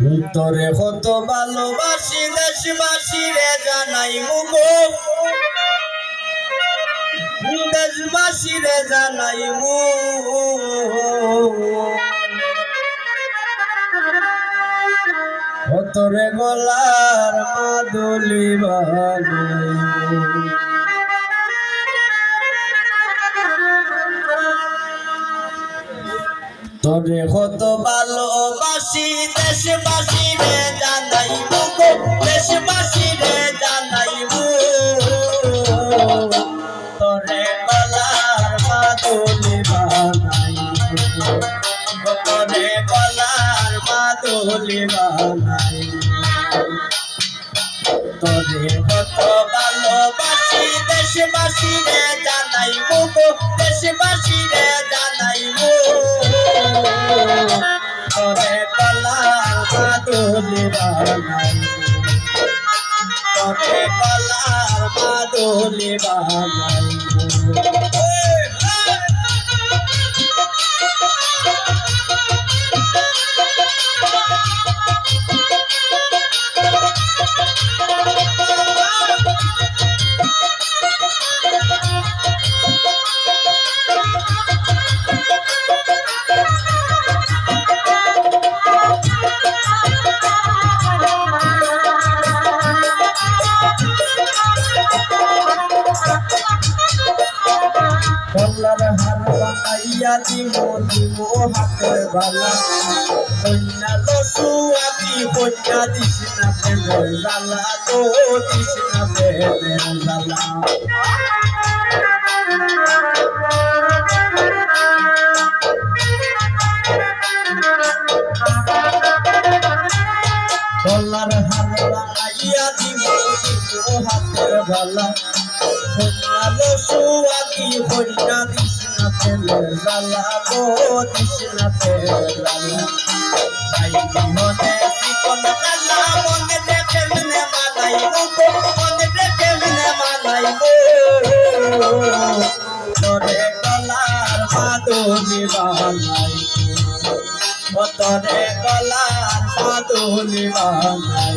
তোরে কত ভালোবাসি দেশবাসী রে জানাই মুখ দেশবাসী রে জানাই তোরে গলার মাদুলি বানাই তোরে কত ভালোবাসি, দেশবাসী রে জানাই মুখ দেশবাসী রে জানাই তোরে গলার মাদুলি বানাই তোরে গলার মাদুলি বানাই তোরে কত ভালোবাসি দেশবাসী রে জানাই মুখ দেশবাসী রে জানাই তোরে কলার মাদুলি বানাই তোরে কলার মাদুলি বানাই দিমো দিমো হাতের বালা। কন্যা লসু আদি কন্যা দিস না প্রেমের লালা গো দিস না প্রেমের লালা বানাইয়া দিমো দিমো হাতের বালা। কন্যা লসু আদি কন্যা দিস প্রেমের লালা গো দিস না প্রেমের লালা তাই মনে চিকন কালা মনে দেখে মনে মানাই গো মনে দেখে মনে মানাই গো তোরে গলার মাদুলি বানাই ও তোরে গলার মাদুলি বানাই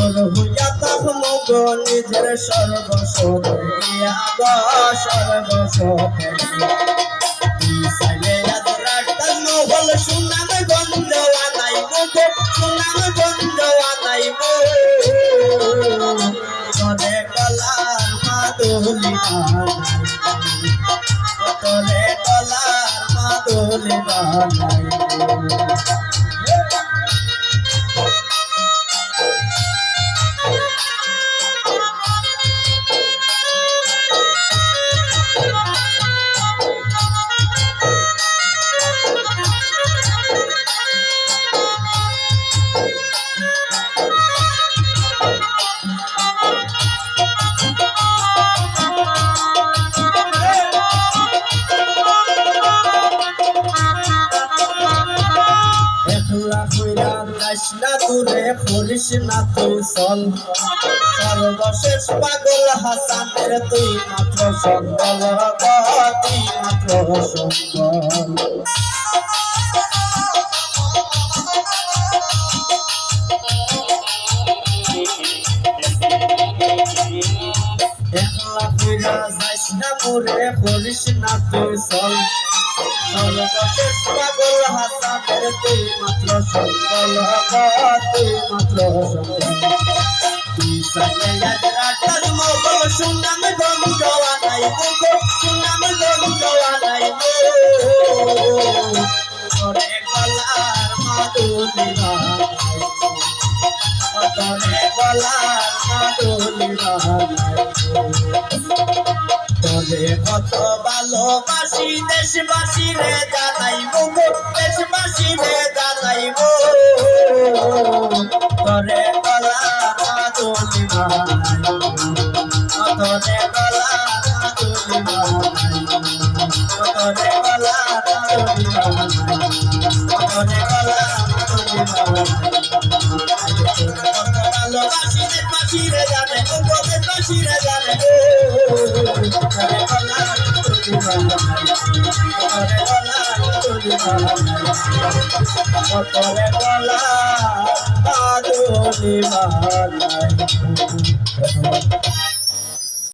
তোর হইয়া তাক মুগ নিজের সর্বসতে সর্বসতে নহল সুনাম গন্ধ নাই গো সুনাম গন্ধ নাই গো কলার মাদুলি না দূরে করিস না তুই চল। সর্বশেষ পাগল হাসানের তুই মাত্র সঙ্গল তুই মাত্র সঙ্গল একলা কইরা না তুই চল। সর্বশেষ পাগল তুই মাত্র সকল তুই মাত্র রাতার মতো সুনাম গন্ধ আনাই গো সুনাম গন্ধ আনাই গো ওরে গলার মাদুলি তোরে গলার মাদুলি তোরে কত ভালোবাসি দেশবাসী রে জানাইব দেশবাসী রে জানাইব। তোরে গলার মাদুলি তোরে গলার মাদুলি তোরে গলার মাদুলি তোরে গলার মাদুলি ভালোবাসি দেশবাসী রে জানে গো দেশবাসী রে জানে গো